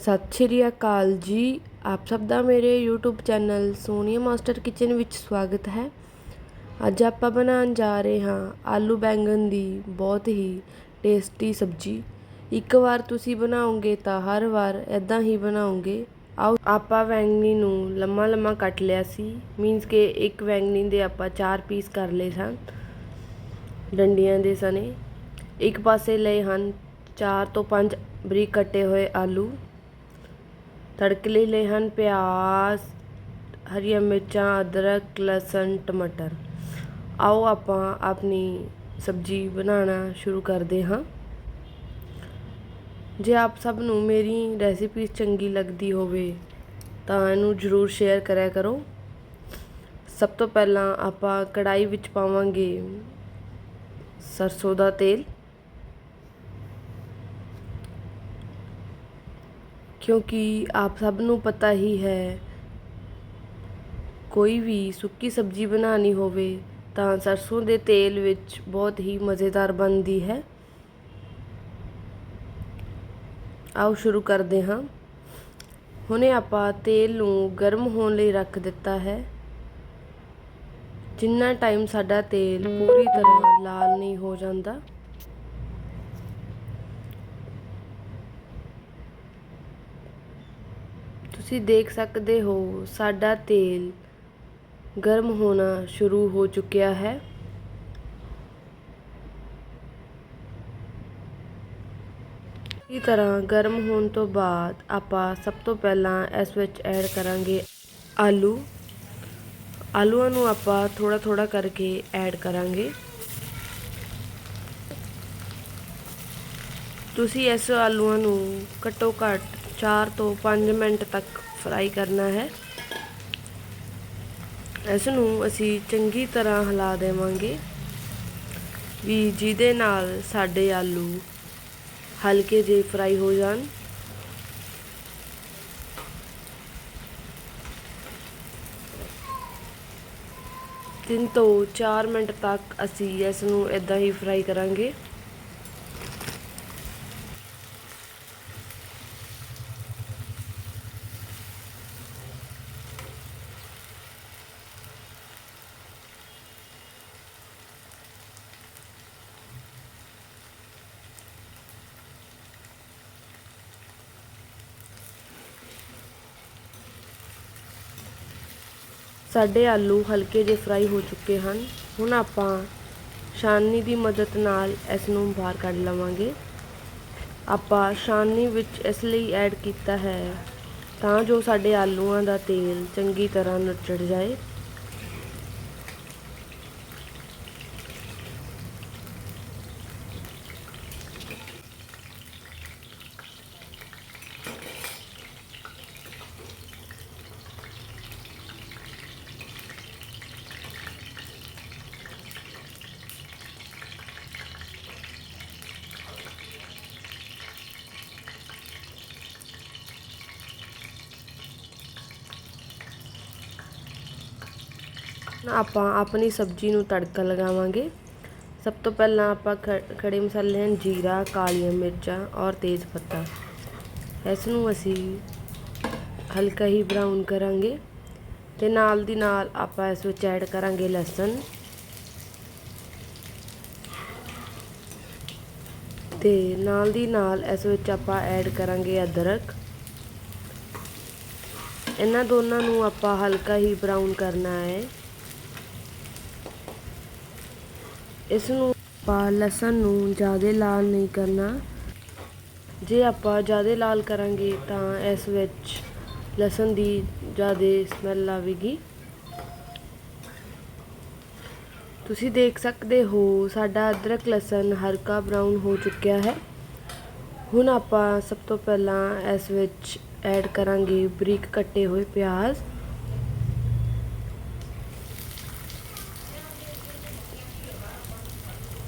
ਸਤਿ ਸ਼੍ਰੀ ਅਕਾਲ ਜੀ। ਆਪ ਸਭ ਦਾ ਮੇਰੇ YouTube channel Sonia master kitchen ਵਿੱਚ ਸਵਾਗਤ ਹੈ। ਅੱਜ ਆਪਾਂ ਬਣਾਉਣ ਜਾ ਰਹੇ ਹਾਂ ਆਲੂ ਬੈਂਗਣ ਦੀ ਬਹੁਤ ਹੀ ਟੇਸਟੀ ਸਬਜ਼ੀ। ਇੱਕ ਵਾਰ ਤੁਸੀਂ ਬਣਾਓਗੇ ਤਾਂ ਹਰ ਵਾਰ ਇਦਾਂ ਹੀ ਬਣਾਓਗੇ। ਆਓ, ਆਪਾਂ ਵੈਂਗਣੀ ਨੂੰ ਲੰਮਾ ਲੰਮਾ ਕੱਟ ਲਿਆ ਸੀ। ਮੀਨਸ ਕਿ ਇੱਕ ਵੈਂਗਣੀ ਦੇ ਆਪਾਂ ਚਾਰ ਪੀਸ ਕਰ ਲਏ ਸਨ। ਡੰਡੀਆਂ ਦੇ ਸਨੇ ਇੱਕ ਪਾਸੇ ਲਏ ਹਨ ਚਾਰ ਤੋਂ ਪੰਜ ਬਰੀਕ ਕੱਟੇ ਹੋਏ ਆਲੂ। ਤੜਕੇ ਲਈ ਲਏ ਹਨ ਪਿਆਜ਼, ਹਰੀਆਂ ਮਿਰਚਾਂ, ਅਦਰਕ, ਲਸਣ, ਟਮਾਟਰ। ਆਓ ਆਪਾਂ ਆਪਣੀ ਸਬਜ਼ੀ ਬਣਾਉਣਾ ਸ਼ੁਰੂ ਕਰਦੇ ਹਾਂ। ਜੇ ਆਪ ਸਭ ਨੂੰ ਮੇਰੀ ਰੈਸਿਪੀ ਚੰਗੀ ਲੱਗਦੀ ਹੋਵੇ, ਤਾਂ ਇਹਨੂੰ ਜ਼ਰੂਰ ਸ਼ੇਅਰ ਕਰਿਆ ਕਰੋ। ਸਭ ਤੋਂ ਪਹਿਲਾਂ ਆਪਾਂ ਕੜਾਈ ਵਿੱਚ ਪਾਵਾਂਗੇ ਸਰਸੋਂ ਦਾ ਤੇਲ। ਕਿਉਂਕਿ ਆਪ ਸਭ ਨੂੰ ਪਤਾ ਹੀ ਹੈ, ਕੋਈ ਵੀ ਸੁੱਕੀ ਸਬਜ਼ੀ ਬਣਾਉਣੀ ਹੋਵੇ ਤਾਂ ਸਰਸੋਂ ਦੇ ਤੇਲ ਵਿੱਚ ਬਹੁਤ ਹੀ ਮਜ਼ੇਦਾਰ ਬਣਦੀ ਹੈ। ਆਓ ਸ਼ੁਰੂ ਕਰਦੇ ਹਾਂ। ਹੁਣੇ ਆਪਾਂ ਤੇਲ ਨੂੰ ਗਰਮ ਹੋਣ ਲਈ ਰੱਖ ਦਿੱਤਾ ਹੈ। ਜਿੰਨਾ ਟਾਈਮ ਸਾਡਾ ਤੇਲ ਪੂਰੀ ਤਰ੍ਹਾਂ ਲਾਲ ਨਹੀਂ ਹੋ ਜਾਂਦਾ। ਤੁਸੀਂ ਦੇਖ ਸਕਦੇ ਹੋ, ਸਾਡਾ ਤੇਲ ਗਰਮ ਹੋਣਾ ਸ਼ੁਰੂ ਹੋ ਚੁੱਕਿਆ ਹੈ। ਇਸੇ ਤਰ੍ਹਾਂ ਗਰਮ ਹੋਣ ਤੋਂ ਬਾਅਦ ਆਪਾਂ ਸਭ ਤੋਂ ਪਹਿਲਾਂ ਇਸ ਵਿੱਚ ਐਡ ਕਰਾਂਗੇ ਆਲੂ। ਆਲੂਆਂ ਨੂੰ ਆਪਾਂ ਥੋੜਾ ਥੋੜਾ ਕਰਕੇ ਐਡ ਕਰਾਂਗੇ। ਤੁਸੀਂ ਇਸ ਆਲੂਆਂ ਨੂੰ ਘੱਟੋ ਘੱਟ 4 ਤੋਂ 5 ਮਿੰਟ ਤੱਕ ਫਰਾਈ ਕਰਨਾ ਹੈ। ਇਸ ਨੂੰ ਅਸੀਂ ਚੰਗੀ ਤਰ੍ਹਾਂ ਹਿਲਾ ਦੇਵਾਂਗੇ। ਵੀ ਜਿਹਦੇ ਨਾਲ ਸਾਡੇ ਆਲੂ ਹਲਕੇ ਜਿਹੇ ਫਰਾਈ ਹੋ ਜਾਣ। ਤਿੰਨ ਤੋਂ 4 ਮਿੰਟ ਤੱਕ ਅਸੀਂ ਇਸ ਨੂੰ ਇਦਾਂ ਹੀ ਫਰਾਈ ਕਰਾਂਗੇ। ਸਾਡੇ ਆਲੂ ਹਲਕੇ ਜਿਹੇ ਫਰਾਈ ਹੋ ਚੁੱਕੇ ਹਨ। ਹੁਣ ਆਪਾਂ ਛਾਨਣੀ ਦੀ ਮਦਦ ਨਾਲ ਇਸ ਨੂੰ ਬਾਹਰ ਕੱਢ ਲਵਾਂਗੇ। ਆਪਾਂ ਛਾਨਣੀ ਵਿੱਚ ਇਸ ਲਈ ਐਡ ਕੀਤਾ ਹੈ ਤਾਂ ਜੋ ਸਾਡੇ ਆਲੂਆਂ ਦਾ ਤੇਲ ਚੰਗੀ ਤਰ੍ਹਾਂ ਨੁਚੜ ਜਾਏ। ਆਪਾਂ ਆਪਣੀ ਸਬਜ਼ੀ ਨੂੰ ਤੜਕਾ ਲਗਾਵਾਂਗੇ। ਸਭ ਤੋਂ ਪਹਿਲਾਂ ਆਪਾਂ ਖੜੇ ਮਸਾਲੇ ਹਨ ਜੀਰਾ, ਕਾਲੀਆਂ ਮਿਰਚਾਂ ਔਰ ਤੇਜ਼ ਪੱਤਾ। ਇਸ ਨੂੰ ਅਸੀਂ ਹਲਕਾ ਹੀ ਬਰਾਊਨ ਕਰਾਂਗੇ ਤੇ ਨਾਲ ਦੀ ਨਾਲ ਆਪਾਂ ਇਸ ਵਿੱਚ ਐਡ ਕਰਾਂਗੇ ਲਸਣ ਤੇ ਨਾਲ ਦੀ ਨਾਲ ਇਸ ਵਿੱਚ ਆਪਾਂ ਐਡ ਕਰਾਂਗੇ ਅਦਰਕ। ਇਹਨਾਂ ਦੋਨਾਂ ਨੂੰ ਆਪਾਂ ਹਲਕਾ ਹੀ ਬਰਾਊਨ ਕਰਨਾ ਹੈ। ਇਸ ਨੂੰ ਆਪਾਂ ਲਸਣ ਨੂੰ ਜ਼ਿਆਦਾ ਲਾਲ ਨਹੀਂ ਕਰਨਾ। ਜੇ ਆਪਾਂ ਜ਼ਿਆਦਾ ਲਾਲ ਕਰਾਂਗੇ ਤਾਂ ਇਸ ਵਿੱਚ ਲਸਣ ਦੀ ਜ਼ਿਆਦਾ ਸਮੈਲ ਆਵੇਗੀ। ਤੁਸੀਂ ਦੇਖ ਸਕਦੇ ਹੋ, ਸਾਡਾ ਅਦਰਕ ਲਸਣ ਹਲਕਾ ਬਰਾਊਨ ਹੋ ਚੁੱਕਿਆ ਹੈ। ਹੁਣ ਆਪਾਂ ਸਭ ਤੋਂ ਪਹਿਲਾਂ ਇਸ ਵਿੱਚ ਐਡ ਕਰਾਂਗੇ ਬਰੀਕ ਕੱਟੇ ਹੋਏ ਪਿਆਜ਼।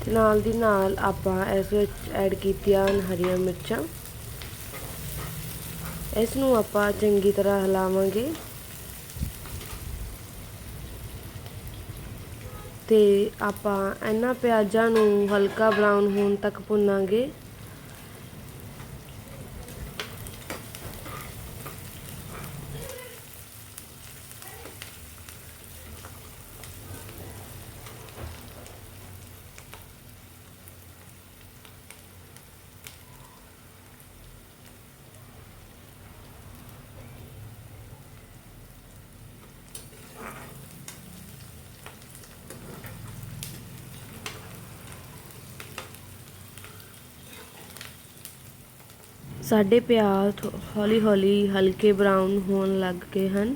ਤੇ ਨਾਲ ਦੀ ਨਾਲ ਆਪਾਂ ਇਸ ਵਿੱਚ ਐਡ ਕੀਤੀਆਂ ਹਰੀਆਂ ਮਿਰਚਾਂ। ਇਸ ਨੂੰ ਆਪਾਂ ਚੰਗੀ ਤਰ੍ਹਾਂ ਹਿਲਾਵਾਂਗੇ। ਤੇ ਆਪਾਂ ਇਹਨਾਂ ਪਿਆਜ਼ਾਂ ਨੂੰ ਹਲਕਾ ਬਰਾਊਨ ਹੋਣ ਤੱਕ ਭੁੰਨਾਂਗੇ। ਸਾਡੇ ਪਿਆਜ਼ ਹੌਲੀ ਹੌਲੀ ਹਲਕੇ ਬਰਾਊਨ ਹੋਣ ਲੱਗ ਗਏ ਹਨ।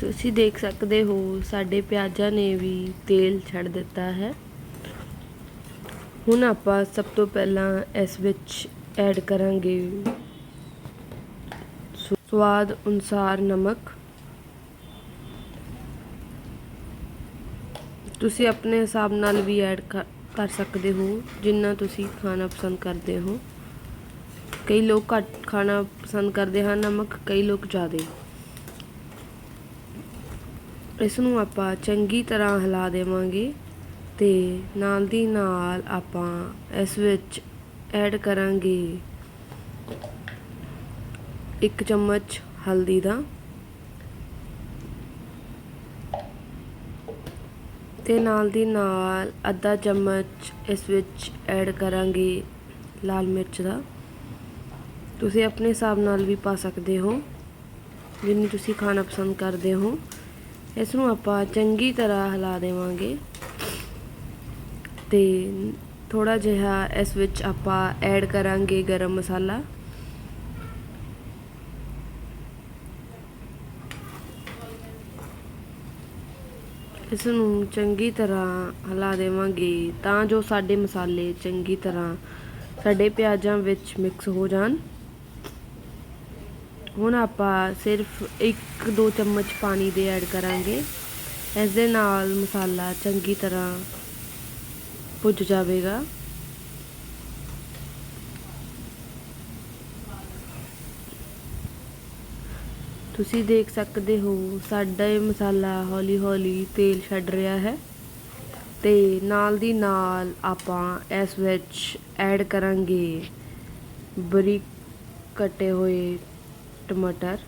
ਤੁਸੀਂ ਦੇਖ ਸਕਦੇ ਹੋ, ਸਾਡੇ ਪਿਆਜ਼ਾਂ ਨੇ ਵੀ ਤੇਲ ਛੱਡ ਦਿੱਤਾ ਹੈ। ਹੁਣ ਆਪਾਂ ਸਭ ਤੋਂ ਪਹਿਲਾਂ ਇਸ ਵਿੱਚ ਐਡ ਕਰਾਂਗੇ ਸਵਾਦ ਅਨੁਸਾਰ ਨਮਕ। ਤੁਸੀਂ ਆਪਣੇ ਹਿਸਾਬ ਨਾਲ ਵੀ ਐਡ ਕਰ ਕਰ ਸਕਦੇ ਹੋ, ਜਿੰਨਾ ਤੁਸੀਂ ਖਾਣਾ ਪਸੰਦ ਕਰਦੇ ਹੋ। ਕਈ ਲੋਕ ਘੱਟ ਖਾਣਾ ਪਸੰਦ ਕਰਦੇ ਹਨ, ਨਮਕ ਕਈ ਲੋਕ ਜ਼ਿਆਦਾ। ਇਸ ਨੂੰ ਆਪਾਂ ਚੰਗੀ ਤਰ੍ਹਾਂ ਹਿਲਾ ਦੇਵਾਂਗੇ ਤੇ ਨਾਲ ਦੀ ਨਾਲ ਆਪਾਂ ਇਸ ਵਿੱਚ ਐਡ ਕਰਾਂਗੇ ਇੱਕ ਚਮਚ ਹਲਦੀ ਦਾ। ਤੇ ਨਾਲ ਦੀ ਨਾਲ ਅੱਧਾ ਚਮਚ ਇਸ ਵਿੱਚ ਐਡ ਕਰਾਂਗੇ ਲਾਲ ਮਿਰਚ ਦਾ। ਤੁਸੀਂ ਆਪਣੇ ਹਿਸਾਬ ਨਾਲ ਵੀ ਪਾ ਸਕਦੇ ਹੋ, ਜਿੰਨੀ ਤੁਸੀਂ ਖਾਣਾ ਪਸੰਦ ਕਰਦੇ ਹੋ। ਇਸ ਨੂੰ ਆਪਾਂ ਚੰਗੀ ਤਰ੍ਹਾਂ ਹਿਲਾ ਦੇਵਾਂਗੇ। ਤੇ ਥੋੜਾ ਜਿਹਾ ਇਸ ਵਿੱਚ ਆਪਾਂ ਐਡ ਕਰਾਂਗੇ ਗਰਮ ਮਸਾਲਾ। ਇਸ ਨੂੰ ਚੰਗੀ ਤਰ੍ਹਾਂ ਹਿਲਾ ਦੇਵਾਂਗੇ ਤਾਂ ਜੋ ਸਾਡੇ ਮਸਾਲੇ ਚੰਗੀ ਤਰ੍ਹਾਂ ਸਾਡੇ ਪਿਆਜ਼ਾਂ ਵਿੱਚ ਮਿਕਸ ਹੋ ਜਾਣ। ਹੁਣ ਆਪਾਂ ਸਿਰਫ 1-2 ਚਮਚ ਪਾਣੀ ਦੇ ਐਡ ਕਰਾਂਗੇ। ਇਸ ਦੇ ਨਾਲ ਮਸਾਲਾ ਚੰਗੀ ਤਰ੍ਹਾਂ ਭੁੱਜ ਜਾਵੇਗਾ। ਤੁਸੀਂ ਦੇਖ ਸਕਦੇ ਹੋ, ਸਾਡਾ ਇਹ ਮਸਾਲਾ ਹੌਲੀ ਹੌਲੀ ਤੇਲ ਛੱਡ ਰਿਹਾ ਹੈ ਤੇ ਨਾਲ ਦੀ ਨਾਲ ਆਪਾਂ ਇਸ ਵਿੱਚ ਐਡ ਕਰਾਂਗੇ ਬਰੀਕ ਕੱਟੇ ਹੋਏ ਟਮਾਟਰ।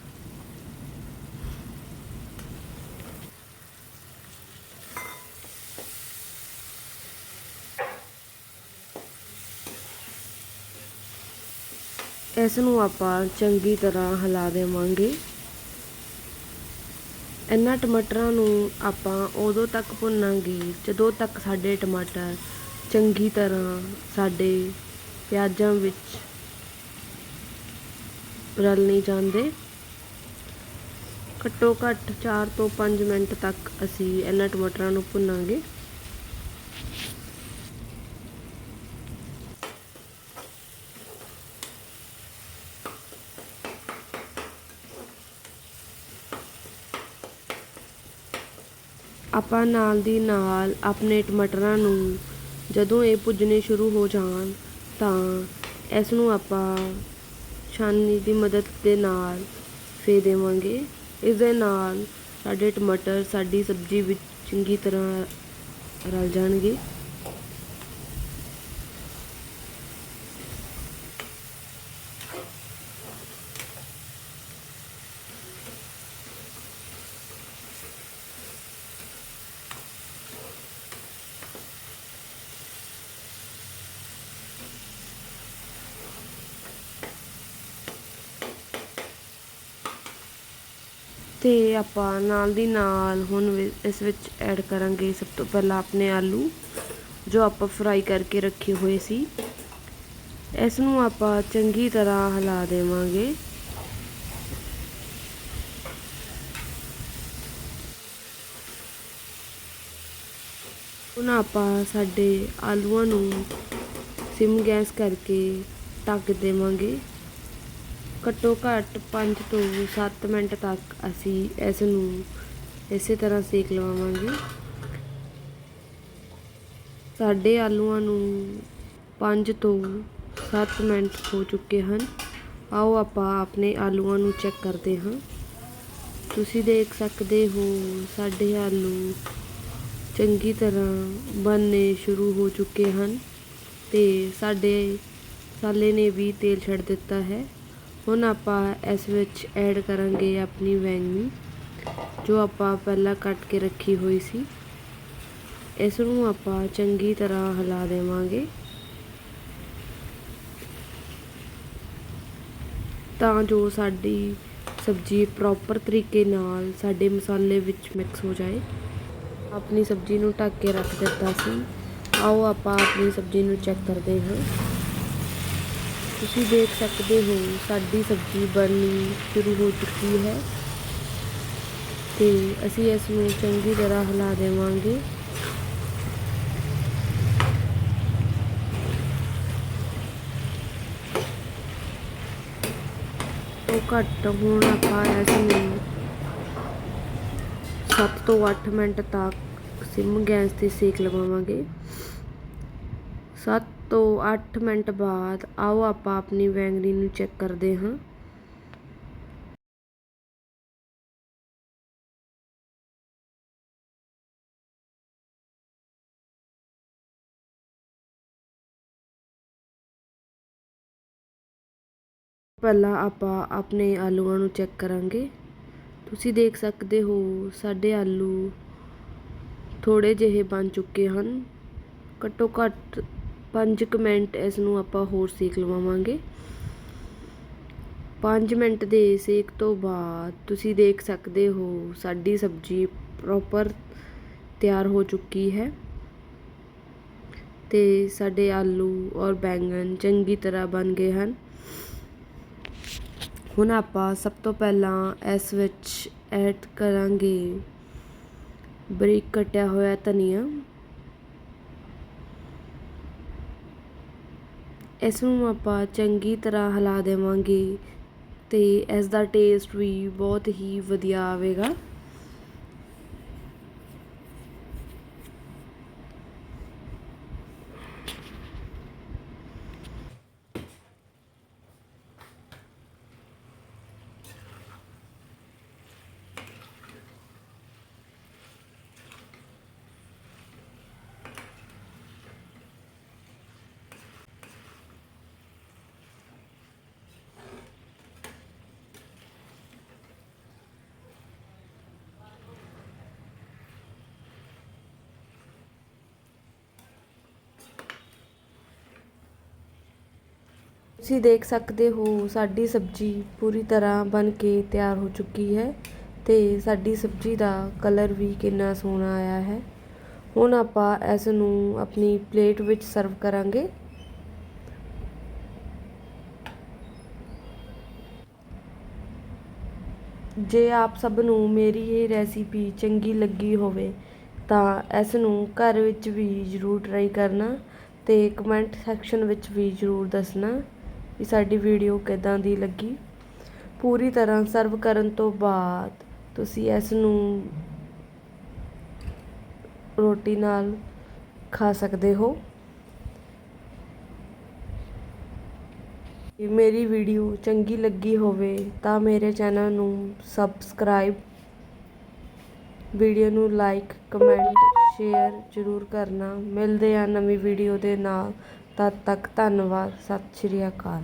ਇਸ ਨੂੰ ਆਪਾਂ ਚੰਗੀ ਤਰ੍ਹਾਂ ਹਿਲਾ ਦੇਵਾਂਗੇ। ਇਹਨਾਂ ਟਮਾਟਰਾਂ ਨੂੰ ਆਪਾਂ ਉਦੋਂ ਤੱਕ ਭੁੰਨਾਂਗੇ, ਜਦੋਂ ਤੱਕ ਸਾਡੇ ਟਮਾਟਰ ਚੰਗੀ ਤਰ੍ਹਾਂ ਸਾਡੇ ਪਿਆਜ਼ਾਂ ਵਿੱਚ ਰਲ ਨਹੀਂ ਜਾਂਦੇ। ਘੱਟੋ ਘੱਟ 4 ਤੋਂ 5 ਮਿੰਟ ਤੱਕ ਅਸੀਂ ਇਹਨਾਂ ਟਮਾਟਰਾਂ ਨੂੰ ਭੁੰਨਾਂਗੇ। ਆਪਾਂ ਨਾਲ ਦੀ ਨਾਲ ਆਪਣੇ ਟਮਾਟਰਾਂ ਨੂੰ ਜਦੋਂ ਇਹ ਭੁੱਜਣੇ ਸ਼ੁਰੂ ਹੋ ਜਾਣ ਤਾਂ ਇਸ ਨੂੰ ਆਪਾਂ ਛਾਨਣੀ ਦੀ ਮਦਦ ਦੇ ਨਾਲ ਫੇ ਦੇਵਾਂਗੇ। ਇਸ ਦੇ ਨਾਲ ਸਾਡੇ ਟਮਾਟਰ, ਸਾਡੀ ਸਬਜ਼ੀ ਵਿੱਚ ਚੰਗੀ ਤਰ੍ਹਾਂ ਰਲ ਜਾਣਗੇ। ਤੇ ਆਪਾਂ ਨਾਲ ਦੀ ਨਾਲ ਹੁਣ ਇਸ ਵਿੱਚ ਐਡ ਕਰਾਂਗੇ ਸਭ ਤੋਂ ਪਹਿਲਾਂ ਆਪਣੇ ਆਲੂ, ਜੋ ਆਪਾਂ ਫਰਾਈ ਕਰਕੇ ਰੱਖੇ ਹੋਏ ਸੀ। ਇਸ ਨੂੰ ਆਪਾਂ ਚੰਗੀ ਤਰ੍ਹਾਂ ਹਿਲਾ ਦੇਵਾਂਗੇ। ਹੁਣ ਆਪਾਂ ਸਾਡੇ ਆਲੂਆਂ ਨੂੰ ਸਿਮ ਗੈਸ ਕਰਕੇ ਢੱਕ ਦੇਵਾਂਗੇ। ਘੱਟੋ ਘੱਟ 5 ਤੋਂ 7 ਮਿੰਟ ਤੱਕ ਅਸੀਂ ਇਸ ਨੂੰ ਇਸੇ ਤਰ੍ਹਾਂ ਸੇਕ ਲਵਾਵਾਂਗੇ ਸਾਡੇ ਆਲੂਆਂ ਨੂੰ 5 ਤੋਂ 7 ਮਿੰਟ ਹੋ ਚੁੱਕੇ ਹਨ। ਆਓ ਆਪਾਂ ਆਪਣੇ ਆਲੂਆਂ ਨੂੰ ਚੈੱਕ ਕਰਦੇ ਹਾਂ। ਤੁਸੀਂ ਦੇਖ ਸਕਦੇ ਹੋ, ਸਾਡੇ ਆਲੂ ਚੰਗੀ ਤਰ੍ਹਾਂ ਬਣਨੇ ਸ਼ੁਰੂ ਹੋ ਚੁੱਕੇ ਹਨ ਤੇ ਸਾਡੇ ਸਾਲੇ ਨੇ ਵੀ ਤੇਲ ਛੱਡ ਦਿੱਤਾ ਹੈ। ਹੁਣ ਆਪਾਂ ਇਸ ਵਿੱਚ ਐਡ ਕਰਾਂਗੇ ਆਪਣੀ ਵੈਂਗਣੀ ਜੋ ਆਪਾਂ ਪਹਿਲਾਂ ਕੱਟ ਕੇ ਰੱਖੀ ਹੋਈ ਸੀ। ਇਸ ਨੂੰ ਆਪਾਂ ਚੰਗੀ ਤਰ੍ਹਾਂ ਹਿਲਾ ਦੇਵਾਂਗੇ। ਤਾਂ ਜੋ ਸਾਡੀ ਸਬਜ਼ੀ ਪ੍ਰੋਪਰ ਤਰੀਕੇ ਨਾਲ ਸਾਡੇ ਮਸਾਲੇ ਵਿੱਚ ਮਿਕਸ ਹੋ ਜਾਏ। ਆਪਣੀ ਸਬਜ਼ੀ ਨੂੰ ਢੱਕ ਕੇ ਰੱਖ ਦਿੱਤਾ ਸੀ। ਆਓ ਆਪਾਂ ਆਪਣੀ ਸਬਜ਼ੀ ਨੂੰ ਚੈੱਕ ਕਰਦੇ ਹਾਂ। ਤੁਸੀਂ ਦੇਖ ਸਕਦੇ ਹੋ, ਸਾਡੀ ਸਬਜ਼ੀ ਬਣਨੀ ਸ਼ੁਰੂ ਹੋ ਚੁੱਕੀ ਹੈ ਤੇ ਅਸੀਂ ਇਸ ਨੂੰ ਚੰਗੀ ਤਰ੍ਹਾਂ ਹਿਲਾ ਦੇਵਾਂਗੇ। ਉਹ ਘੱਟ ਹੁਣ ਆਪਾਂ ਇਸ ਨੂੰ 7 ਤੋਂ 8 ਮਿੰਟ ਤੱਕ ਸਿਮ ਗੈਸ ਤੇ ਸੇਕ ਲਗਾਵਾਂਗੇ ਸੱਤ ਤੋਂ ਅੱਠ ਮਿੰਟ ਬਾਅਦ ਆਓ ਆਪਾਂ ਆਪਣੀ ਵੈਂਗਣੀ ਨੂੰ ਚੈੱਕ ਕਰਦੇ ਹਾਂ। ਪਹਿਲਾਂ ਆਪਾਂ ਆਪਣੇ ਆਲੂਆਂ ਨੂੰ ਚੈੱਕ ਕਰਾਂਗੇ। ਤੁਸੀਂ ਦੇਖ ਸਕਦੇ ਹੋ ਸਾਡੇ ਆਲੂ ਥੋੜੇ ਜਿਹੇ ਬਣ ਚੁੱਕੇ ਹਨ। ਘੱਟੋ ਘੱਟ 5 ਮਿੰਟ ਇਸ ਨੂੰ ਆਪਾਂ ਹੋਰ ਸੇਕ ਲਵਾਵਾਂਗੇ। 5 ਮਿੰਟ ਦੇ ਸੇਕ ਤੋਂ ਬਾਅਦ ਤੁਸੀਂ ਦੇਖ ਸਕਦੇ ਹੋ, ਸਾਡੀ ਸਬਜ਼ੀ ਪ੍ਰੋਪਰ ਤਿਆਰ ਹੋ ਚੁੱਕੀ ਹੈ। ਤੇ ਸਾਡੇ ਆਲੂ ਔਰ ਬੈਂਗਣ ਚੰਗੀ ਤਰ੍ਹਾਂ ਬਣ ਗਏ ਹਨ। ਹੁਣ ਆਪਾਂ ਸਭ ਤੋਂ ਪਹਿਲਾਂ ਇਸ ਵਿੱਚ ਐਡ ਕਰਾਂਗੇ ਬਰੀਕ ਕਟਿਆ ਹੋਇਆ ਧਨੀਆ। ਇਸ ਨੂੰ ਆਪਾਂ ਚੰਗੀ ਤਰ੍ਹਾਂ ਹਿਲਾ ਦੇਵਾਂਗੇ ਅਤੇ ਇਸ ਦਾ ਟੇਸਟ ਵੀ ਬਹੁਤ ਹੀ ਵਧੀਆ ਆਵੇਗਾ। ਤੁਸੀਂ ਦੇਖ ਸਕਦੇ ਹੋ, ਸਾਡੀ ਸਬਜ਼ੀ ਪੂਰੀ ਤਰ੍ਹਾਂ ਬਣ ਕੇ ਤਿਆਰ ਹੋ ਚੁੱਕੀ ਹੈ ਤੇ ਸਾਡੀ ਸਬਜ਼ੀ ਦਾ ਕਲਰ ਵੀ ਕਿੰਨਾ ਸੋਹਣਾ ਆਇਆ ਹੈ। ਹੁਣ ਆਪਾਂ ਇਸ ਨੂੰ ਆਪਣੀ ਪਲੇਟ ਵਿੱਚ ਸਰਵ ਕਰਾਂਗੇ। ਜੇ ਆਪ ਸਭ ਨੂੰ ਮੇਰੀ ਇਹ ਰੈਸਿਪੀ ਚੰਗੀ ਲੱਗੀ ਹੋਵੇ, ਤਾਂ ਇਸ ਨੂੰ ਘਰ ਵਿੱਚ ਵੀ ਜ਼ਰੂਰ ਟਰਾਈ ਕਰਨਾ ਤੇ ਕਮੈਂਟ ਸੈਕਸ਼ਨ ਵਿੱਚ ਵੀ ਜ਼ਰੂਰ ਦੱਸਣਾ। ਵੀ ਸਾਡੀ ਵੀਡੀਓ ਕਿਦਾਂ ਦੀ ਲੱਗੀ? ਪੂਰੀ ਤਰ੍ਹਾਂ ਸਰਵ ਕਰਨ ਤੋਂ ਬਾਅਦ ਤੁਸੀਂ ਇਸ ਨੂੰ ਰੋਟੀ ਨਾਲ ਖਾ ਸਕਦੇ ਹੋ। ਜੇ ਮੇਰੀ ਵੀਡੀਓ ਚੰਗੀ ਲੱਗੀ ਹੋਵੇ ਤਾਂ ਮੇਰੇ ਚੈਨਲ ਨੂੰ ਸਬਸਕ੍ਰਾਈਬ ਵੀਡੀਓ ਨੂੰ ਲਾਈਕ ਕਮੈਂਟ ਸ਼ੇਅਰ ਜ਼ਰੂਰ ਕਰਨਾ। ਮਿਲਦੇ ਆ ਨਵੀਂ ਵੀਡੀਓ ਦੇ ਨਾਲ। ਤਦ ਤੱਕ ਧੰਨਵਾਦ ਸਤਿ ਸ਼੍ਰੀ ਅਕਾਲ।